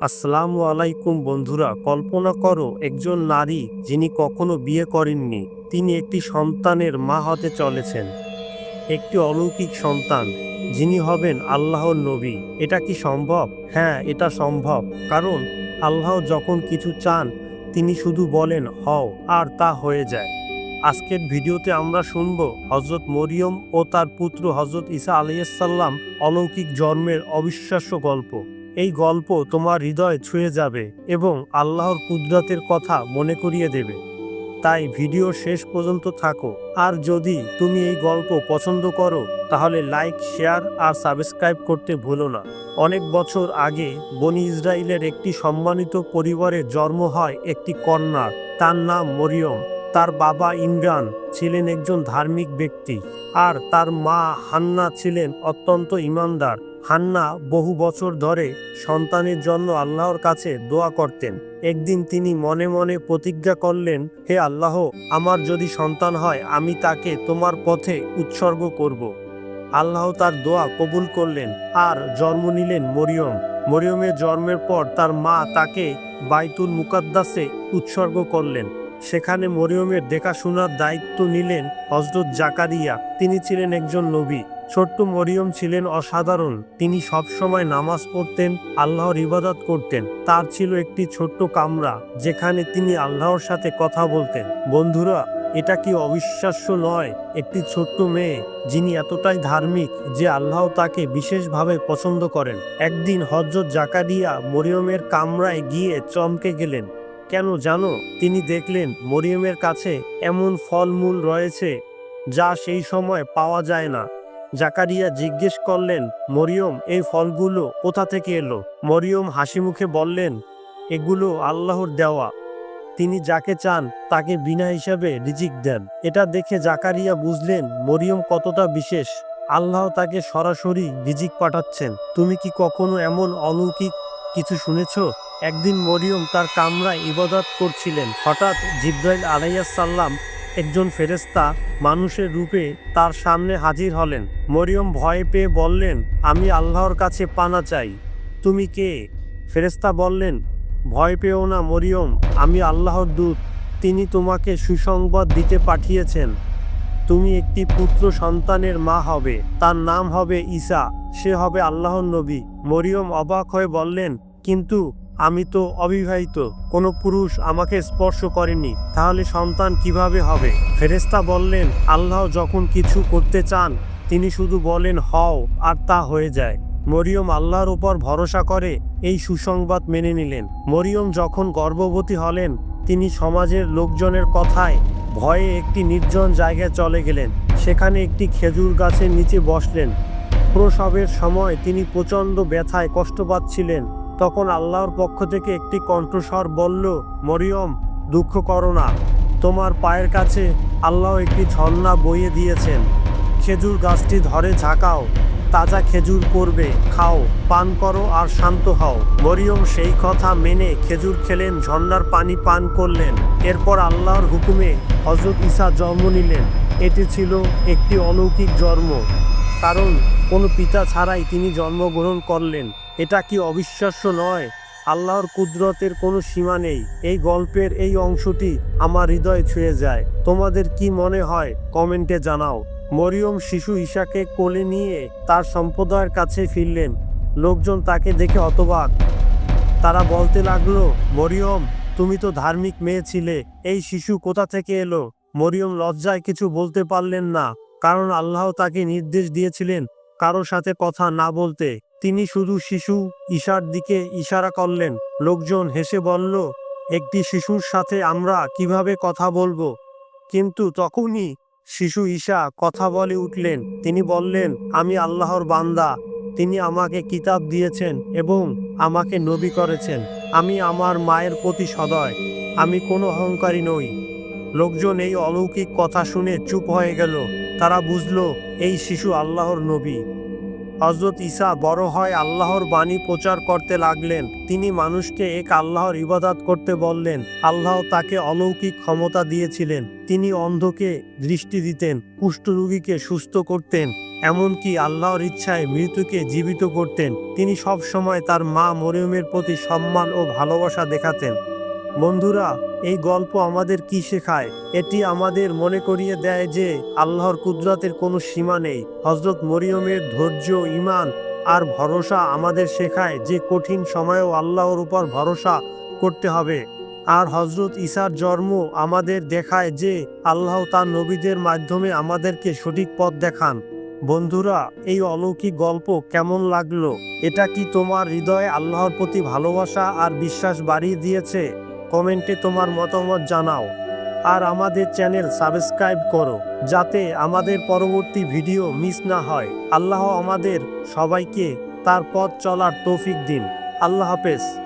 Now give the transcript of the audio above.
আসসালামু আলাইকুম বন্ধুরা, কল্পনা করো একজন নারী যিনি কখনো বিয়ে করেননি, তিনি একটি সন্তানের মা হতে চলেছেন। একটি অলৌকিক সন্তান, যিনি হবেন আল্লাহর নবী। এটা কি সম্ভব? হ্যাঁ এটা সম্ভব, কারণ আল্লাহ যখন কিছু চান, তিনি শুধু বলেন, হও, আর তা হয়ে যায়। আজকের ভিডিওতে আমরা শুনব হজরত মরিয়ম ও তার পুত্র হজরত ঈসা আলাইসাল্লাম অলৌকিক জন্মের অবিশ্বাস্য গল্প। এই গল্প তোমার হৃদয় ছুঁয়ে যাবে এবং আল্লাহর কুদরতের কথা মনে করিয়ে দেবে। তাই ভিডিও শেষ পর্যন্ত থাকো। আর যদি তুমি এই গল্প পছন্দ করো, তাহলে লাইক, শেয়ার আর সাবস্ক্রাইব করতে ভুলো না। অনেক বছর আগে বনি ইসরায়েলের একটি সম্মানিত পরিবারে জন্ম হয় একটি কন্যা। তার নাম মরিয়ম। তার বাবা ইমরান ছিলেন একজন ধার্মিক ব্যক্তি। আর তার মা হান্না ছিলেন অত্যন্ত ইমানদার। হান্না বহু বছর ধরে সন্তানের জন্য আল্লাহর কাছে দোয়া করতেন। একদিন তিনি মনে মনে প্রতিজ্ঞা করলেন, হে আল্লাহ, আমার যদি সন্তান হয়, আমি তাকে তোমার পথে উৎসর্গ করব। আল্লাহ তার দোয়া কবুল করলেন, আর জন্ম নিলেন মরিয়ম। মরিয়মের জন্মের পর তার মা তাকে বাইতুল মুকাদ্দাসে উৎসর্গ করলেন। সেখানে মরিয়মের দেখাশোনার দায়িত্ব নিলেন হজরত জাকারিয়া। তিনি ছিলেন একজন নবী। ছোট্ট মরিয়ম ছিলেন অসাধারণ। তিনি সবসময় নামাজ পড়তেন, আল্লাহর ইবাদত করতেন। তার ছিল একটি ছোট্ট কামরা, যেখানে তিনি আল্লাহর সাথে কথা বলতেন। বন্ধুরা, এটা কি অবিশ্বাস্য নয়? একটি ছোট্ট মেয়ে, যিনি এতটাই ধার্মিক যে আল্লাহ তাকে বিশেষভাবে পছন্দ করেন। একদিন হজরত জাকারিয়া মরিয়মের কামরায় গিয়ে চমকে গেলেন। কেন জানো? তিনি দেখলেন মরিয়মের কাছে এমন ফলমূল রয়েছে, যা সেই সময় পাওয়া যায় না। জাকারিয়া জিজ্ঞেস করলেন, মরিয়ম, এই ফলগুলো কোথা থেকে এলো? মরিয়ম হাসি মুখে বললেন, এগুলো আল্লাহর দেওয়া। তিনি যাকে চান তাকে বিনা হিসাবে রিজিক দেন। এটা দেখে জাকারিয়া বুঝলেন, মরিয়ম কতটা বিশেষ। আল্লাহ তাকে সরাসরি রিজিক পাঠাচ্ছেন। তুমি কি কখনো এমন অলৌকিক কিছু শুনেছ? একদিন মরিয়ম তার কামরায় ইবাদত করছিলেন। হঠাৎ জিব্রাইল আলাইয়াসাল্লাম একজন ফেরেস্তা মানুষের রূপে তার সামনে হাজির হলেন। মরিয়ম ভয় পেয়ে বললেন, আমি আল্লাহর কাছে পানা চাই। তুমি কে? ফেরেস্তা বললেন, ভয় পেও না মরিয়ম, আমি আল্লাহর দূত। তিনি তোমাকে সুসংবাদ দিতে পাঠিয়েছেন। তুমি একটি পুত্র সন্তানের মা হবে। তার নাম হবে ঈসা। সে হবে আল্লাহর নবী। মরিয়ম অবাক হয়ে বললেন, কিন্তু আমি তো অবিবাহিত, কোনো পুরুষ আমাকে স্পর্শ করেনি, তাহলে সন্তান কীভাবে হবে? ফেরেস্তা বললেন, আল্লাহ যখন কিছু করতে চান, তিনি শুধু বলেন, হও, আর তা হয়ে যায়। মরিয়ম আল্লাহর উপর ভরসা করে এই সুসংবাদ মেনে নিলেন। মরিয়ম যখন গর্ভবতী হলেন, তিনি সমাজের লোকজনের কথায় ভয়ে একটি নির্জন জায়গায় চলে গেলেন। সেখানে একটি খেজুর গাছের নিচে বসলেন। প্রসবের সময় তিনি প্রচণ্ড ব্যথায় কষ্ট পাচ্ছিলেন। তখন আল্লাহর পক্ষ থেকে একটি কণ্ঠস্বর বলল, মরিয়ম, দুঃখ করো না। তোমার পায়ের কাছে আল্লাহ একটি ঝর্ণা বইয়ে দিয়েছেন। খেজুর গাছটি ধরে ঝাঁকাও। তাজা খেজুর পড়বে, খাও, পান করো আর শান্ত হও। মরিয়ম সেই কথা মেনে খেজুর খেলেন, ঝর্ণার পানি পান করলেন। এরপর আল্লাহর হুকুমে হজরত ঈসা জন্ম নিলেন। এটি ছিল একটি অলৌকিক জন্ম। কারণ কোনো পিতা ছাড়াই তিনি জন্মগ্রহণ করলেন। এটা কি অবিশ্বাস্য নয়? আল্লাহর কুদরতের কোনো সীমা নেই। এই গল্পের এই অংশটি আমার হৃদয় ছুঁয়ে যায়। তোমাদের কি মনে হয়? কমেন্টে জানাও। মরিয়ম শিশু ঈশাকে কোলে নিয়ে তার সম্প্রদায়ের কাছে ফিরলেন। লোকজন তাকে দেখে অতবাক তারা বলতে লাগল, মরিয়ম, তুমি তো ধার্মিক মেয়ে ছিলে। এই শিশু কোথা থেকে এলো? মরিয়ম লজ্জায় কিছু বলতে পারলেন না, কারণ আল্লাহ তাকে নির্দেশ দিয়েছিলেন কারও সাথে কথা না বলতে। তিনি শুধু শিশু ঈশার দিকে ইশারা করলেন। লোকজন হেসে বলল, একটি শিশুর সাথে আমরা কীভাবে কথা বলব? কিন্তু তখনই শিশু ঈশা কথা বলে উঠলেন। তিনি বললেন, আমি আল্লাহর বান্দা। তিনি আমাকে কিতাব দিয়েছেন এবং আমাকে নবী করেছেন। আমি আমার মায়ের প্রতি সদয়। আমি কোনো অহংকারী নই। লোকজন এই অলৌকিক কথা শুনে চুপ হয়ে গেল। তারা বুঝল, এই শিশু আল্লাহর নবী। হজরত ঈসা বড় হয় আল্লাহর বাণী প্রচার করতে লাগলেন। তিনি মানুষকে এক আল্লাহর ইবাদত করতে বললেন। আল্লাহ তাকে অলৌকিক ক্ষমতা দিয়েছিলেন। তিনি অন্ধকে দৃষ্টি দিতেন কুষ্ঠরোগীকে সুস্থ করতেন, এমনকি আল্লাহর ইচ্ছায় মৃত্যুকে জীবিত করতেন। তিনি সব সময় তার মা মরিয়মের প্রতি সম্মান ও ভালোবাসা দেখাতেন। বন্ধুরা, এই গল্প আমাদের কি শেখায়? এটি আমাদের মনে করিয়ে দেয় যে আল্লাহর কুদরতের কোনো সীমা নেই। হজরত মরিয়মের ধৈর্য ইমান আর ভরসা আমাদের শেখায় যে কঠিন সময়েও আল্লাহর উপর ভরসা করতে হবে। আর হজরত ঈসার জন্ম আমাদের দেখায় যে আল্লাহ তার নবীদের মাধ্যমে আমাদেরকে সঠিক পথ দেখান। বন্ধুরা, এই অলৌকিক গল্প কেমন লাগল? এটা কি তোমার হৃদয়ে আল্লাহর প্রতি ভালোবাসা আর বিশ্বাস বাড়িয়ে দিয়েছে? কমেন্টে তোমার মতামত জানাও আর আমাদের চ্যানেল সাবস্ক্রাইব করো যাতে আমাদের পরবর্তী ভিডিও মিস না হয়। আল্লাহ আমাদের সবাইকে তার পথ চলার তৌফিক দিন। আল্লাহ হাফেজ।